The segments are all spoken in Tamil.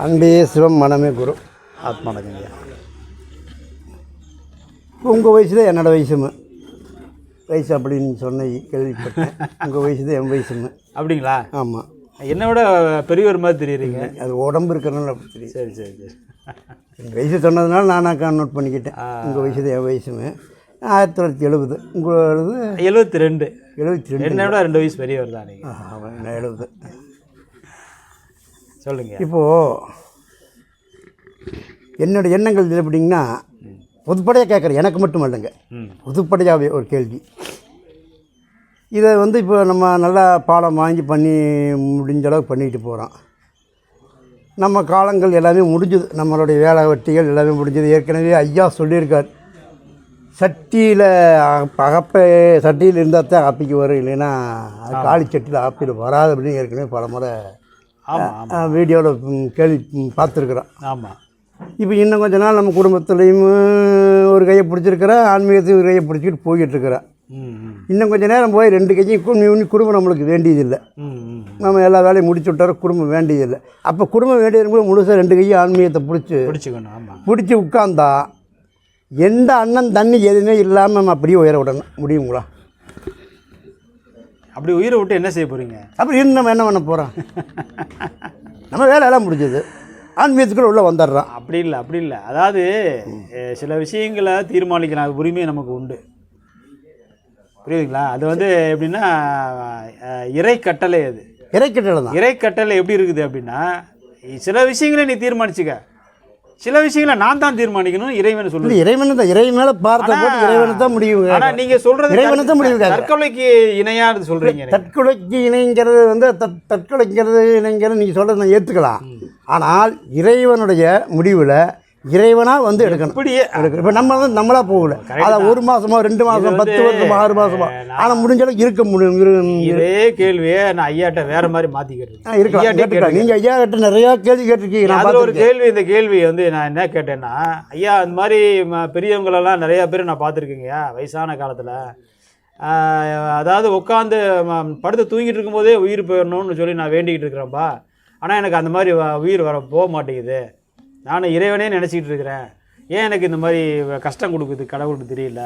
அன்பே சிவம் மனமே குரு. ஆத்மானகங்கய்யா உங்கள் வயசு தான் என்னோட வயசுமு. வயசு அப்படின்னு சொன்ன கேள்விப்பட்டேன். உங்கள் வயசு தான் என் வயசுமு. அப்படிங்களா? ஆமாம் என்னை விட பெரியவர் மாதிரி தெரியுறீங்க. அது உடம்பு இருக்கிறனால அப்படி தெரியும் சரி சரி சரி. என் வயசு சொன்னதுனால நானாக நோட் பண்ணிக்கிட்டேன். உங்கள் வயசு தான் என் வயசுமு. ஆயிரத்தி தொள்ளாயிரத்தி எழுபது. உங்களது எழுபத்தி ரெண்டு. எழுபத்தி ரெண்டு. என்னை விட ரெண்டு வயசு பெரியவர் தான் நீங்கள் ஆமாம் எழுபது? சொல்லுங்க. இப்போது என்னோட எண்ணங்கள் இது எப்படிங்கன்னா பொதுப்படையாக கேட்குறேன். எனக்கு மட்டும் இல்லைங்க பொதுப்படையாகவே ஒரு கேள்வி. இதை வந்து இப்போ நம்ம நல்லா பாடம் வாங்கி பண்ணி முடிஞ்ச அளவுக்கு பண்ணிட்டு போகிறோம் நம்ம காலங்கள் எல்லாமே முடிஞ்சுது. நம்மளுடைய வேலை வெட்டிகள் எல்லாமே முடிஞ்சது. ஏற்கனவே ஐயா சொல்லியிருக்கார். சட்டியில் அகப்ப சட்டியில் இருந்தால் தான் ஆப்பிக்கு வரும். இல்லைன்னா காலி சட்டியில் ஆப்பில் வராது அப்படின்னு ஏற்கனவே பல முறை வீடியோவில் கேள்வி பார்த்துருக்குறோம். ஆமாம் இப்போ இன்னும் கொஞ்ச நாள் நம்ம குடும்பத்துலேயும் ஒரு கையை பிடிச்சிருக்கிறேன் ஆன்மீகத்தையும் ஒரு கையை பிடிச்சிக்கிட்டு போய்கிட்டு இருக்கிறேன் ம் ம். இன்னும் கொஞ்ச நேரம் போய் ரெண்டு கையும் குடும்பம் நம்மளுக்கு வேண்டியதில்லை. நம்ம எல்லா வேலையும் முடிச்சு விட்டார குடும்பம் வேண்டியதில்லை. அப்போ குடும்பம் வேண்டியது முழுசாக ரெண்டு கையும் ஆன்மீகத்தை பிடிச்சி பிடிச்சிக்கணும் ஆமாம் பிடிச்சி உட்காந்தா எந்த அண்ணன் தண்ணி எதுவுமே இல்லாமல் நம்ம அப்படியே உயர விடணும். முடியுங்களா? அப்படி உயிரை விட்டு என்ன செய்ய போகிறீங்க அப்படி இருந்து நம்ம என்ன பண்ண போகிறோம் நம்ம வேலையெல்லாம் முடிஞ்சது. ஆன்மீகத்துக்குள்ள உள்ளே வந்துடுறோம். அப்படி இல்லை அப்படி இல்லை. அதாவது சில விஷயங்களை தீர்மானிக்கிற உரிமை நமக்கு உண்டு. புரியுதுங்களா? அது வந்து எப்படின்னா இறை கட்டளை அது. இறைக்கிட்டல தான். இறை கட்டளை எப்படி இருக்குது அப்படின்னா சில விஷயங்களை நீ தீர்மானிச்சுக்க. சில விஷயங்களை நான் தான் தீர்மானிக்கணும் இறைவன் சொல்லு இறைவனை தான் இறை மேலே பார்த்த போட்டு இறைவனை தான் முடிவு ஆனா நீங்க சொல்றது இறைவனை தான் முடிவு தற்கொலைக்கு இணையானது சொல்றீங்க. தற்கொலைக்கு இணைங்கிறது வந்து தற் தற்கொலைங்கிறது இணைங்கிறது நீங்கள் சொல்கிறத நான் ஏற்றுக்கலாம் ஆனால் இறைவனுடைய முடிவில் இறைவனாக வந்து எடுக்கணும். இப்படியே இப்போ நம்ம வந்து நம்மளா போகல. அதை ஒரு மாசமா ரெண்டு மாதம் பத்து வருஷமா ஆறு மாசமா ஆனால் முடிஞ்ச அளவுக்கு இருக்க முடியும். இதே கேள்வியை நான் ஐயாட்ட வேற மாதிரி மாத்திக்கிறது ஆ, இருக்கலாம். நீங்கள் ஐயா கிட்ட நிறையா கேள்வி கேட்டிருக்கீங்க. நான் ஒரு கேள்வி இந்த கேள்வி வந்து நான் என்ன கேட்டேன்னா ஐயா இந்த மாதிரி பெரியவங்களெல்லாம் நிறைய பேர் நான் பார்த்துருக்கேங்கய்யா வயசான காலத்தில். அதாவது உட்காந்து படுத்து தூங்கிட்டு இருக்கும்போதே உயிர் போயிடணும்னு சொல்லி நான் வேண்டிக்கிட்டு இருக்கிறேன்ப்பா ஆனால் எனக்கு அந்த மாதிரி உயிர் வர போக மாட்டேங்குது. நான் இறைவனே நினச்சிக்கிட்டு இருக்கிறேன் ஏன் எனக்கு இந்த மாதிரி கஷ்டம் கொடுக்குது கடவுளுக்கு தெரியல?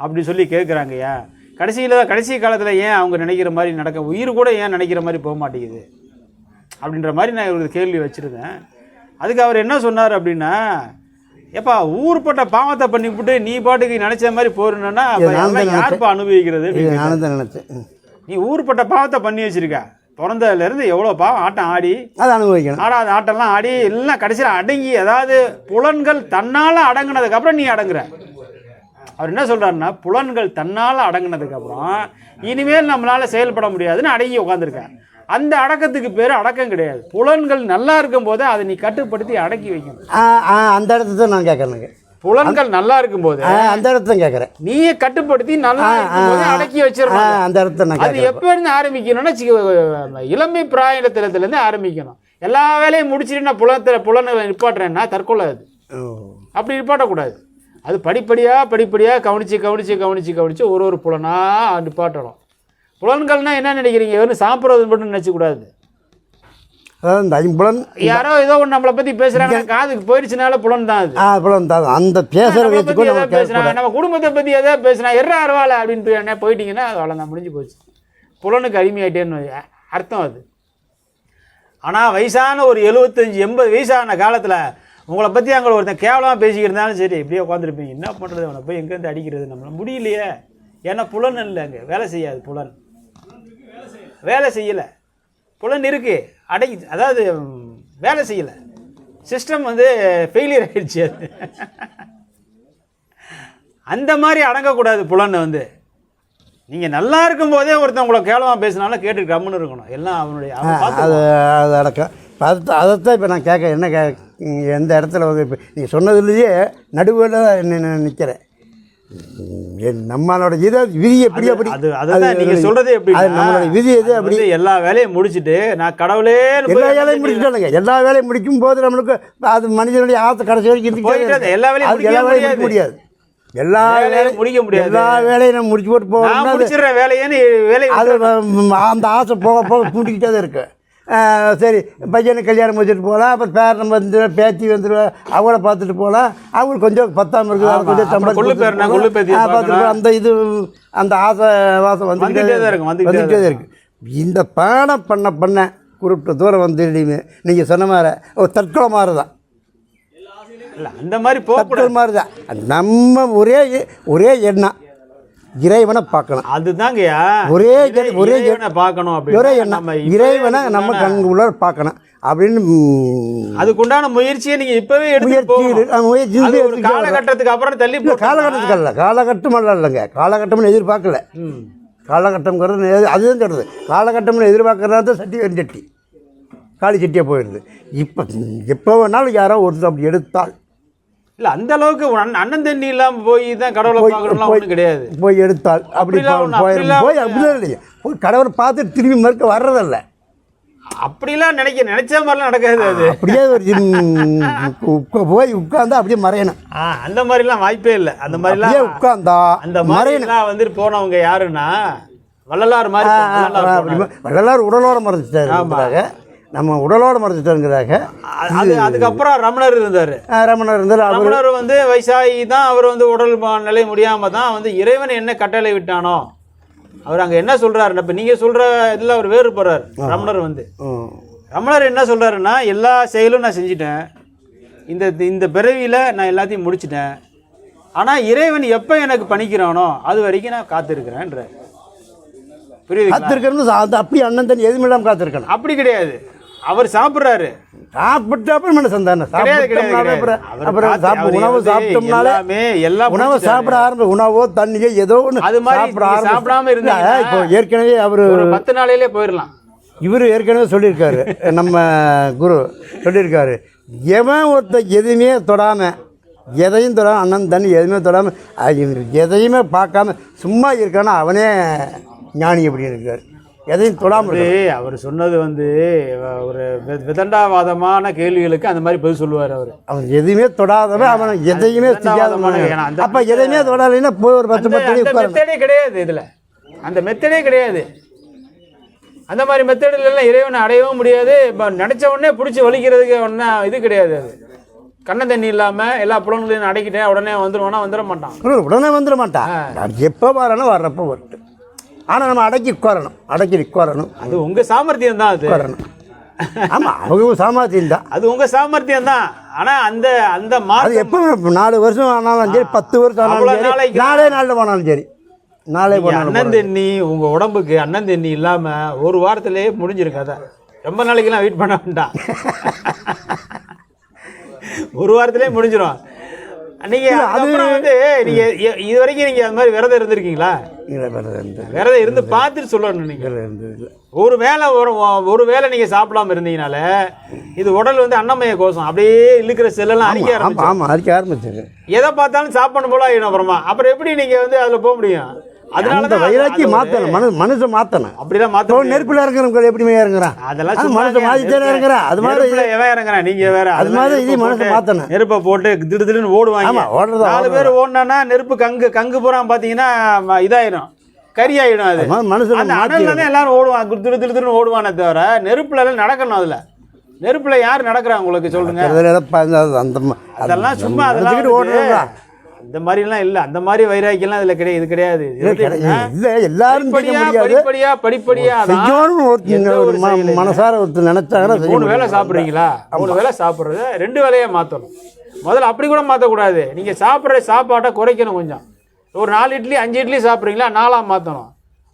அப்படி சொல்லி கேட்குறாங்கய்யா கடைசியில் கடைசி காலத்தில் ஏன் அவங்க நினைக்கிற மாதிரி நடக்க உயிர் கூட ஏன் நினைக்கிற மாதிரி போக மாட்டேங்குது? அப்படின்ற மாதிரி நான் ஒரு கேள்வி வச்சுருந்தேன். அதுக்கு அவர் என்ன சொன்னார் அப்படின்னா ஏப்பா ஊர்பட்ட பாவத்தை பண்ணிவிட்டு நீ பாட்டுக்கு நினைச்ச மாதிரி போறணும்னா தான் யாருப்பா அனுபவிக்கிறது? நானும் தான் நினச்சேன். நீ ஊர்பட்ட பாவத்தை பண்ணி வச்சிருக்க. பிறந்ததுல இருந்து எவ்வளோ பாவம் ஆட்டம் ஆடி அதை அனுபவிக்கணும். ஆடாத ஆட்டம்லாம் ஆடி எல்லாம் கடைசியில் அடங்கி அதாவது புலன்கள் தன்னால் அடங்குனதுக்கு அப்புறம் நீ அடங்குற. அவர் என்ன சொல்றாருன்னா புலன்கள் தன்னால் அடங்குனதுக்கு அப்புறம் இனிமேல் நம்மளால செயல்பட முடியாதுன்னு அடங்கி உட்காந்துருக்க அந்த அடக்கத்துக்கு பேர் அடக்கம் கிடையாது. புலன்கள் நல்லா இருக்கும் போதே அதை நீ கட்டுப்படுத்தி அடக்கி வைக்கணும். அந்த இடத்த தான் நான் கேட்குறேனுங்க. புலன்கள் நல்லா இருக்கும்போது அந்த இடத்த கேட்குறேன் நீயே கட்டுப்படுத்தி நல்லா அடக்கி வச்சிடணும் அந்த இடத்த நான் அது எப்போ இருந்து ஆரம்பிக்கணும்னா இளமை பிராயத்திலேருந்து ஆரம்பிக்கணும். எல்லா வேலையும் முடிச்சுட்டு நான் புலத்தை புலனை நிப்பாட்டுறேன்னா தற்கொலை அது. அப்படி நிப்பாட்டக்கூடாது. அது படிப்படியாக படிப்படியாக கவனித்து கவனித்து கவனித்து கவனித்து ஒரு ஒரு புலனாக நிப்பாட்டணும். புலன்கள்னா என்ன நினைக்கிறீங்க? வெறும் சாப்பிட்றது மட்டும் நினச்சக்கூடாது. அதாவது இந்த ஐம்புலன் யாரோ ஏதோ ஒன்று நம்மளை பற்றி பேசுகிறாங்க காதுக்கு போயிடுச்சுனால புலன் தான் அது. ஆ புலன் தான். அந்த பேசுகிற நம்மளை வச்சுக்கோ பத்தி நம்ம பேசுனா நம்ம குடும்பத்தை பற்றி எதாவது பேசுனா எர்ரா அருவாளை அப்படின்னு என்ன போயிட்டீங்கன்னா அவ்வளோதான் முடிஞ்சு போச்சு. புலனுக்கு அடிமையாயிட்டேன்னு. அர்த்தம் அது. ஆனால் வயசான ஒரு எழுபத்தஞ்சி எண்பது வயசான காலத்தில் உங்களை பற்றி அங்கே ஒருத்தன் கேவலமாக பேசிக்கிட்டு இருந்தாலும் சரி இப்படியே உட்காந்துருப்பீங்க என்ன பண்ணுறது அவனை போய் எங்கேருந்து அடிக்கிறது? நம்மள முடியலையே. ஏன்னா புலன் இல்லை அங்கே. வேலை செய்யாது புலன். வேலை செய்யலை. புலன் இருக்கு. அடங்கி அதாவது வேலை செய்யலை. சிஸ்டம் வந்து ஃபெயிலியர் ஆயிடுச்சு அது. அந்த மாதிரி அடங்கக்கூடாது புலனை வந்து. நீங்கள் நல்லா இருக்கும்போதே ஒருத்தன் உங்களை கேவலமாக பேசினாலும் கேட்டு கம்முன்னு இருக்கணும். எல்லாம் அவனுடைய அது அது அடக்கம். இப்போ அது அதைத்தான் இப்போ நான் கேட்க என்ன கே எந்த இடத்துல வந்து இப்போ நீங்கள் சொன்னதுலேயே நடுவில் நிற்கிறேன் நம்மளோட இதை விதி எப்படி அப்படி? அது அதுதான் நீங்க சொல்றது எப்படி நம்மளோட விதி எது அப்படி? எல்லா வேலையும் முடிச்சிட்டு நான் கடவுளே எல்லா வேலையும் முடிச்சுட்டாங்க எல்லா வேலையும் முடிக்கும் போது நம்மளுக்கு அது மனிதனுடைய ஆசை கடைசி வரைக்கும். எல்லா வேலையும் எல்லா வேலையும் முடிக்க முடியாது. எல்லா வேலையை வேலையும் முடிக்க முடியாது. எல்லா வேலையும் நம்ம முடிச்சு போட்டு அது- முடிச்சிடுற வேலையேன்னு வேலை அது அந்த ஆசை போக போக கூட்டிக்கிட்டே தான் இருக்கு. சரி பையனுக்கு கல்யாணம் வச்சுட்டு போகலாம் அப்புறம் பேரன் வந்து பேத்தி வந்துடுவா அவங்கள பார்த்துட்டு போகலாம் அவங்களுக்கு கொஞ்சம் பத்தாம இருக்குது கொஞ்சம் சம்பளம் பார்த்துட்டு. அந்த இது அந்த ஆசை வாசம் வந்துக்கிட்டே தான் இருக்கும், வந்துக்கிட்டே வந்துக்கிட்டே தான் இருக்கு. இந்த பாடம் பண்ண பண்ண குறிப்பிட்ட தூரம் வந்துடுமே நீங்கள் சொன்ன மாதிரி ஒரு தற்கொலை மாதிரி தான் இல்லை அந்த மாதிரி தற்கொலை மாதிரி தான் நம்ம ஒரே ஒரே எண்ணம். இறைவனை பார்க்கணும் அதுதாங்கய்யா. ஒரே ஒரே பார்க்கணும் ஒரே அப்படின்னு எண்ணம். நம்ம இறைவனை நம்ம கண் உள்ள பார்க்கணும் அப்படின்னு அதுக்குண்டான முயற்சியை நீங்க இப்பவே எடுத்து ஒரு. காலகட்டத்துக்கு அப்புறம் தள்ளி காலகட்டத்துக்கு அல்ல. காலகட்டம் அல்ல இல்லைங்க காலகட்டம்னு எதிர்பார்க்கல. காலகட்டம்ங்கிறது அதுதான் சொல்கிறது காலகட்டம்னு எதிர்பார்க்கறது தான் சட்டி வெஞ்சட்டி காளி சட்டியாக போயிடுது. இப்போ எப்போ வேணாலும் யாரோ ஒருத்தர் அப்படி எடுத்தால் இல்ல அந்த அளவுக்கு அண்ணன் தண்ணி இல்லாம போய் தான் கடவுளை பார்க்கணும்லாம் ஒண்ணும் கிடையாது. போய் எடுத்தால் அப்படி போய் அப்படிலாம் இல்லைங்க போய் கடவுளை பார்த்து திரும்பி மறுக்க வர்றதில்ல. அப்படிலாம் நினைக்க நினைச்ச மாதிரிலாம் நடக்காது அது. அப்படியே ஒரு போய் உட்கார்ந்தா அப்படியே மறையணும். அந்த மாதிரிலாம் வாய்ப்பே இல்லை. அந்த மாதிரிலாம் உட்கார்ந்தா அந்த மறையணும். வந்துட்டு போனவங்க யாருன்னா வள்ளலார் மாதிரி வள்ளலார் அப்படி போனாரு. நம்ம உடலோட மறைச்சிட்டாருங்கிறாங்க அ- அது அதுக்கப்புறம் ரமணர் இருந்தாரு. ரமணர் இருந்தார். ரமணர் வந்து வயசாகி தான் அவர் வந்து உடல் நிலை முடியாம தான் வந்து இறைவன் என்ன கட்டளை விட்டானோ அவர் அங்க என்ன சொல்றாரு இப்ப நீங்க சொல்ற இதுல அவர் வேறுபடுறார் ரமணர் வந்து. ரமணர் என்ன சொல்றாருன்னா எல்லா செயலும் நான் செஞ்சிட்டேன். இந்த இந்த பிறவியில நான் எல்லாத்தையும் முடிச்சிட்டேன். ஆனா இறைவன் எப்ப எனக்கு பணிக்கிறானோ அது வரைக்கும் நான் காத்திருக்கிறேன்ற புரியுதுங்களா? காத்திருக்கிறது அப்படி அண்ணன் தண்ணி எதுவும் காத்திருக்கணும். அப்படி கிடையாது. அவர் சாப்பிடுறாரு. சாப்பிட்டு அப்புறம் மனுஷன் சாப்பிட்டோம்னாலே கிடையாது. அப்புறம் அவர் அப்புறம் காத்து- சாப்பிட அவர் உணவு சாப்பிட்டோம்னாலே எல்லாமே எல்லாம் உணவை. சாப்பிட ஆரம்பி உணவோ தண்ணியோ ஏதோ ஒன்று அது மாதிரி சாப்பிட சாப்பிடாம இருந்தீங்கன்னா- இப்போ ஏற்கனவே அவர் ஒரு பத்து நாளையிலே போயிடலாம் இவர் ஏற்கனவே சொல்லியிருக்காரு. நம்ம குரு சொல்லியிருக்காரு. எவன் ஒருத்தன் எதுவுமே தொடாமல் எதையும் தொடாம அண்ணன் தண்ணி எதுவுமே தொடாமல் எதையுமே பார்க்காம சும்மா இருக்கானா அவனே ஞானி அப்படின்னு இருக்கார். எதையும் தொடாமல் அவர் சொன்னது வந்து ஒரு விதண்டாவாதமான கேள்விகளுக்கு அந்த மாதிரி பதில் சொல்லுவார் அவர். அவன் எதுவுமே தொடாதவன் அவன் எதையுமே அந்த- அப்போ எதையுமே தொடாலைன்னா போய் ஒரு பத்து பத்து மெத்தடே கிடையாது இதுல. அந்த மெத்தடே கிடையாது. அந்த மாதிரி மெத்தடில் எல்லாம் இறைவனை அடையவும் முடியாது. இப்போ நினைச்ச உடனே பிடிச்சி வலிக்கிறதுக்கு ஒன்றும் இது கிடையாது அது. கண்ண தண்ணி இல்லாம எல்லா புலங்களையும் அடைக்கிட்டேன் உடனே வந்துடுவானா வந்துட மாட்டான். உடனே- வந்துட மாட்டான். எப்போ வரணும் வர்றப்போ வரட்டும் ஆனால் நம்ம அடக்கி உட்காரணும் அடக்கி உட்காரணும். அது உங்க சாமர்த்தியம் தான் அது. உட்காரணும். ஆமாம் அவங்க சாமர்த்தியம் தான். அது உங்க சாமர்த்தியம் தான். ஆனா அந்த அந்த மார்க்கம் எப்போ நாலு வருஷம் ஆனாலும் சரி பத்து வருஷம் ஆனாலும் சரி நாளே நாளில் போனாலும் சரி. நாளே அண்ணன் தண்ணி உங்க உடம்புக்கு அண்ணன் தண்ணி இல்லாம ஒரு வாரத்திலேயே முடிஞ்சிரும் கதை ரொம்ப நாளைக்கெல்லாம் வெயிட் பண்ண வேண்டாம். ஒரு வாரத்திலேயே முடிஞ்சிரும். நீங்க அதுக்கப்புறம் வந்து நீங்க இது வரைக்கும் நீங்க அந்த மாதிரி விரதம் இருந்திருக்கீங்களா? இல்லை வேறு இருந்தது விரதம் இருந்து பார்த்துட்டு சொல்லணும் நீங்க. இருந்தது ஒரு வேளை ஒரு ஒரு வேளை நீங்க சாப்பிடாம இருந்தீங்கனால இது உடல் வந்து அன்னமய கோஷம். அப்படியே இழுக்கிற செல்லெல்லாம் அரிக்க ஆமாம் ஆரம்பிச்சு ஆமாம் அடிக்க ஆரம்பிச்சது எதை பார்த்தாலும் சாப்பிடணும் போல ஆயிடும் அப்புறமா. அப்புறம் எப்படி நீங்க வந்து அதுல போக முடியும்? அதனால வைராக்கி மாற்றணும் மனு மனுஷன் மாற்றணும் அப்படிலாம் மாத்த நெருப்பில் இறங்குறவங்க எப்படிமே இறங்குறான்? அதெல்லாம் மனுஷன் தானே இறங்குறான் அது மாதிரி எவன் இறங்குறான் நீங்க வேற. அது மாதிரி இது போட்டு- மாற்றணும் நெருப்பை போட்டு திடு திடுன்னு ஓடுவாங்க. ஆமா, ஓடுறது, நாலு பேர் ஓடினா நெருப்பு கங்கு கங்கு பூரா பாத்தீங்கன்னா ம- இதாயிடும் கறி ஆயிடும் அது மனுஷனை தான் எல்லாரும் ஓடுவாங்க. திடு திடு திடு திடுன்னு ஓடுவானே தவிர நெருப்புல எல்லாம் நடக்கணும் அதுல. நெருப்புல யார் நடக்கிறா உங்களுக்கு சொல்லுங்க. அந்த அதெல்லாம் சும்மா அதெல்லாம் நினச்சிக்கிட்டு அந்த மாதிரிலாம் இல்ல. அந்த மாதிரி வைராக்கியெல்லாம் இதுல கிடையாது. இது கிடையாது. இல்லை எல்லாரும் படிப்படியா படிப்படியா படிப்படியா தான் செய்யணும்னு ஒருத்தங்க எந்த ஒரு ஒரு ம- செயலையும் மனசார ஒருத்தர் நினைச்சாங்கன்னா மூணு வேளை முடியும். சாப்பிட்றீங்களா மூணு வேளை சாப்பிட்றத ரெண்டு வேளையா மாற்றணும் முதல்ல அப்படி கூட மாற்றக்கூடாது நீங்கள் சாப்பிட்ற சாப்பாட்டை குறைக்கணும் கொஞ்சம். ஒரு நாலு இட்லி அஞ்சு இட்லி சாப்பிட்றீங்களா? நாலாக மாற்றணும்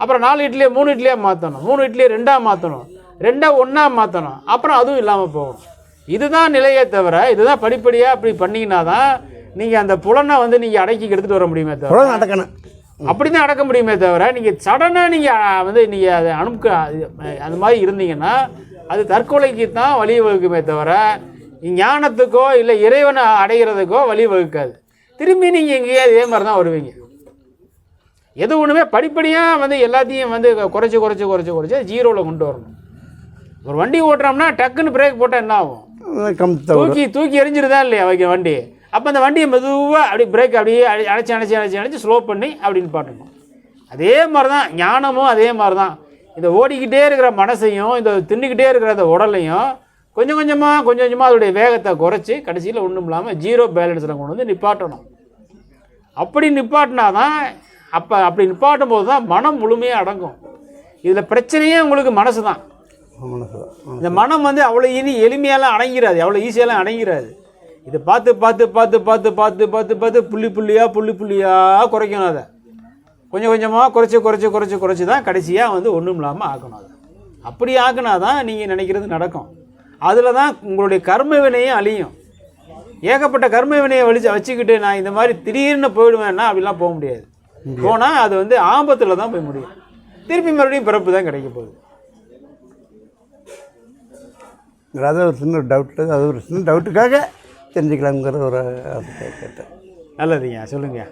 அப்புறம் நாலு இட்லியை மூணு இட்லியாக மாற்றணும் மூணு இட்லியை ரெண்டாக மாற்றணும் ரெண்டா ஒன்றா மாற்றணும் அப்புறம் அதுவும் இல்லாமல் போகும் இதுதான் நிலையே தவிர இதுதான் படிப்படியாக அப்படி பண்ணீங்கன்னா தான் நீங்கள் அந்த புலனை வந்து நீங்கள் அடக்கி எடுத்துகிட்டு வர முடியுமே தவிர புலன் நடக்கணும் அப்படி தான் அடக்க முடியுமே தவிர நீங்கள் சடனாக நீங்கள் வந்து நீங்கள் அதை அனுப்ப அது- அந்த மாதிரி இருந்தீங்கன்னா அது தற்கொலைக்கு தான் வழி வகுக்குமே தவிர ஞானத்துக்கோ இல்லை இறைவனை அடைகிறதுக்கோ வழி வகுக்காது. திரும்பி நீங்கள் எங்கேயே இதே மாதிரி தான் வருவீங்க. எது ஒன்றுமே படிப்படியாக வந்து எல்லாத்தையும் வந்து குறைச்சி குறைச்சி குறைச்சி குறைச்சி ஜீரோவில் கொண்டு வரணும். ஒரு வண்டி ஓட்டுறோம்னா டக்குன்னு பிரேக் போட்டால் என்ன ஆகும்? தூக்கி தூக்கி எரிஞ்சிருதா இல்லையா வைக்க வண்டி? அப்போ அந்த வண்டியை மெதுவாக அப்படி பிரேக் அப்படியே அடி- அடைச்சி அடைச்சி அடைச்சி அடைச்சி ஸ்லோ பண்ணி அப்படின்னு பாட்டணும் அதே மாதிரி தான் ஞானமும் அதே மாதிரி தான் இந்த ஓடிக்கிட்டே இருக்கிற மனசையும் இந்த தின்னுக்கிட்டே இருக்கிற அந்த உடலையும் கொஞ்சம் கொஞ்சமாக கொஞ்சம் கொஞ்சமாக அதோடைய வேகத்தை குறைச்சி கடைசியில் ஒன்றும் இல்லாமல் ஜீரோ பேலன்ஸில் கொண்டு வந்து நிப்பாட்டணும். அப்படி நிப்பாட்டினா தான் அப்போ அப்படி நிப்பாட்டும் போது தான் மனம் முழுமையாக அடங்கும். இதில் பிரச்சனையே உங்களுக்கு மனசு தான் இந்த மனம் வந்து அவ்வளோ இனி எளிமையாலாம் அடங்கிராது அவ்வளோ ஈஸியாலாம் அடங்கிராது. இதை பார்த்து பார்த்து பார்த்து பார்த்து பார்த்து பார்த்து பார்த்து புள்ளி புள்ளியாக புள்ளி புள்ளியாக குறைக்கணும் அதை. கொஞ்சம் கொஞ்சமாக குறைச்சி குறைச்சி குறைச்சி குறைச்சி தான் கடைசியாக வந்து ஒன்றும் இல்லாமல் ஆக்கணும் அதை. அப்படி ஆக்கினா தான் நீங்கள் நினைக்கிறது நடக்கும். அதில் தான் உங்களுடைய கர்ம வினையும் அழியும். ஏகப்பட்ட கர்ம வினையை வலிச்சு வச்சுக்கிட்டு நான் இந்த மாதிரி திடீர்னு போயிடுவேன்னா அப்படிலாம் போக முடியாது. போனால் அது வந்து ஆபத்தில் தான் போய் முடியும். திருப்பி மறுபடியும் பிறப்பு தான் கிடைக்க போகுது. அது ஒரு சின்ன டவுட்டு அது ஒரு சின்ன டவுட்டுக்காக தெரிஞ்சுக்கலாங்கிற ஒரு கேட்டேன். நல்லதுங்க சொல்லுங்கள்